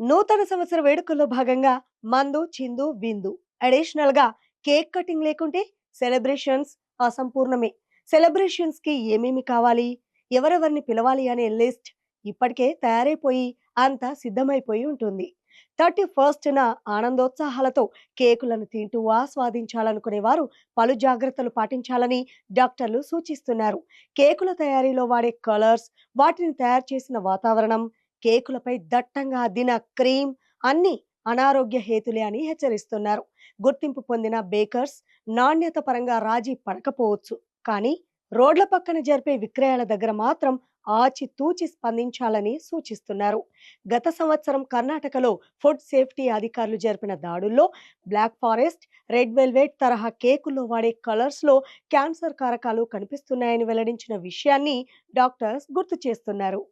నూతన సంవత్సర వేడుకల్లో భాగంగా మందు చిందు విందు. అడిషనల్గా కేక్ కటింగ్ లేకుంటే సెలబ్రేషన్స్ అసంపూర్ణమే. సెలబ్రేషన్స్కి ఏమేమి కావాలి? ఎవరెవరిని పిలవాలి అనే లిస్ట్ ఇప్పటికే తయారైపోయి అంతా సిద్ధమైపోయి ఉంటుంది. థర్టీ ఫస్ట్ న ఆనందోత్సాహాలతో కేకులను తింటూ ఆస్వాదించాలనుకునే వారు పలు జాగ్రత్తలు పాటించాలని డాక్టర్లు సూచిస్తున్నారు. కేకుల తయారీలో వాడే కలర్స్ వాటిని తయారు చేసిన వాతావరణం కేకులపై దట్టంగా అద్దిన క్రీమ్ అన్ని అనారోగ్య హేతులే అని హెచ్చరిస్తున్నారు. గుర్తింపు పొందిన బేకర్స్ నాణ్యత పరంగా రాజీ పడకపోవచ్చు. కానీ రోడ్ల పక్కన జరిపే విక్రయాల దగ్గర మాత్రం ఆచితూచి స్పందించాలని సూచిస్తున్నారు. గత సంవత్సరం కర్ణాటకలో ఫుడ్ సేఫ్టీ అధికారులు జరిపిన దాడుల్లో బ్లాక్ ఫారెస్ట్ రెడ్ వెల్వెట్ తరహా కేకుల్లో వాడే కలర్స్లో క్యాన్సర్ కారకాలు కనిపిస్తున్నాయని వెల్లడించిన విషయాన్ని డాక్టర్స్ గుర్తు చేస్తున్నారు.